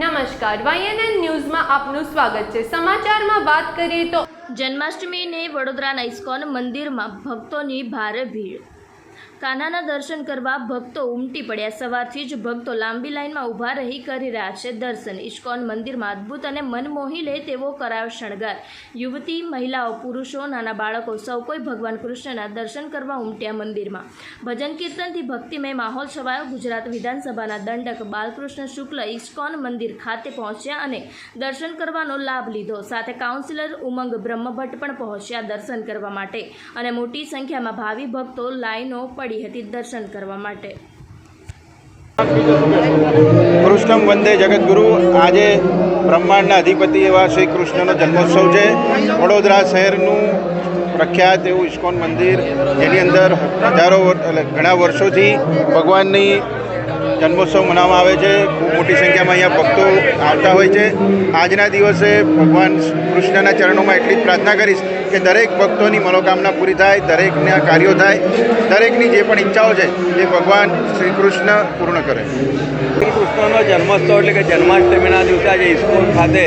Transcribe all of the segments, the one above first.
નમસ્કાર વાયએનએન ન્યૂઝમાં આપનું સ્વાગત છે. સમાચારમાં વાત કરીએ તો જન્માષ્ટમીને વડોદરાના ઇસ્કોન મંદિરમાં ભક્તોની ભારે ભીડ. કાન્હાના દર્શન કરવા ભક્તો ઉમટી પડ્યા. સવારથી જ ભક્તો લાંબી લાઇનમાં ઊભા રહી કરી રહ્યા છે. દર્શન ઇસ્કોન મંદિરમાં અદ્ભુત અને મન મોહી લે તેવો કરાયો શણગાર. યુવતી, મહિલાઓ, પુરુષો, નાના બાળકો સૌ કોઈ ભગવાન કૃષ્ણના દર્શન કરવા ઉમટ્યા મંદિરમાં. ભજન કીર્તનથી ભક્તિમય માહોલ છવાયો. ગુજરાત વિધાનસભાના દંડક બાલકૃષ્ણ શુક્લ ઇસ્કોન મંદિર ખાતે પહોંચ્યા અને દર્શન કરવાનો લાભ લીધો. સાથે કાઉન્સિલર ઉમંગ બ્રહ્મભટ્ટ પણ પહોંચ્યા દર્શન કરવા માટે. અને મોટી સંખ્યામાં ભાવિ ભક્તો લાઈનો પડી હતી દર્શન કરવા માટે. કૃષ્ણમ વંદે જગદગુરુ. આજે બ્રહ્માંડના અધિપતિ એવા શ્રી કૃષ્ણનો જન્મોત્સવ છે. વડોદરા શહેરનું પ્રખ્યાત એવું ઇસ્કોન મંદિર, જેની અંદર હજારો ઘણા વર્ષોથી ભગવાનની જન્મોત્સવ મનાવવામાં આવે છે. ખૂબ મોટી સંખ્યામાં અહીંયા ભક્તો આવતા હોય છે. આજના દિવસે ભગવાન કૃષ્ણના ચરણોમાં એટલી જ પ્રાર્થના કરીશ કે દરેક ભક્તોની મનોકામના પૂરી થાય, દરેકના કાર્યો થાય, દરેકની જે પણ ઈચ્છાઓ છે એ ભગવાન શ્રી કૃષ્ણ પૂર્ણ કરે. કૃષ્ણનો જન્મોત્સવ એટલે કે જન્માષ્ટમીના દિવસે આજે ઇસ્કોન ખાતે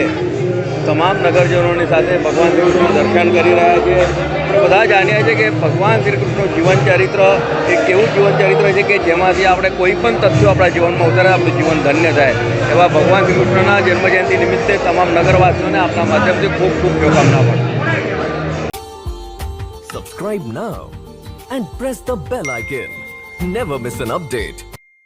તમામ નગરજનોની સાથે ભગવાન શ્રી કૃષ્ણ દર્શન કરી રહ્યા છે. બધા જાણીએ છીએ કે ભગવાન શ્રી કૃષ્ણનું જીવન ચરિત્ર એક એવું જીવન ચરિત્ર છે કે જેમાંથી આપણે કોઈ પણ તથ્યો આપણા જીવનમાં ઉતારે, આપણું જીવન ધન્ય થાય. એવા ભગવાન શ્રી કૃષ્ણના જન્મજયંતિ નિમિત્તે તમામ નગરવાસીઓને આપણા માધ્યમથી ખૂબ ખૂબ શુભકામના પણ Subscribe now and press the bell icon never miss an update.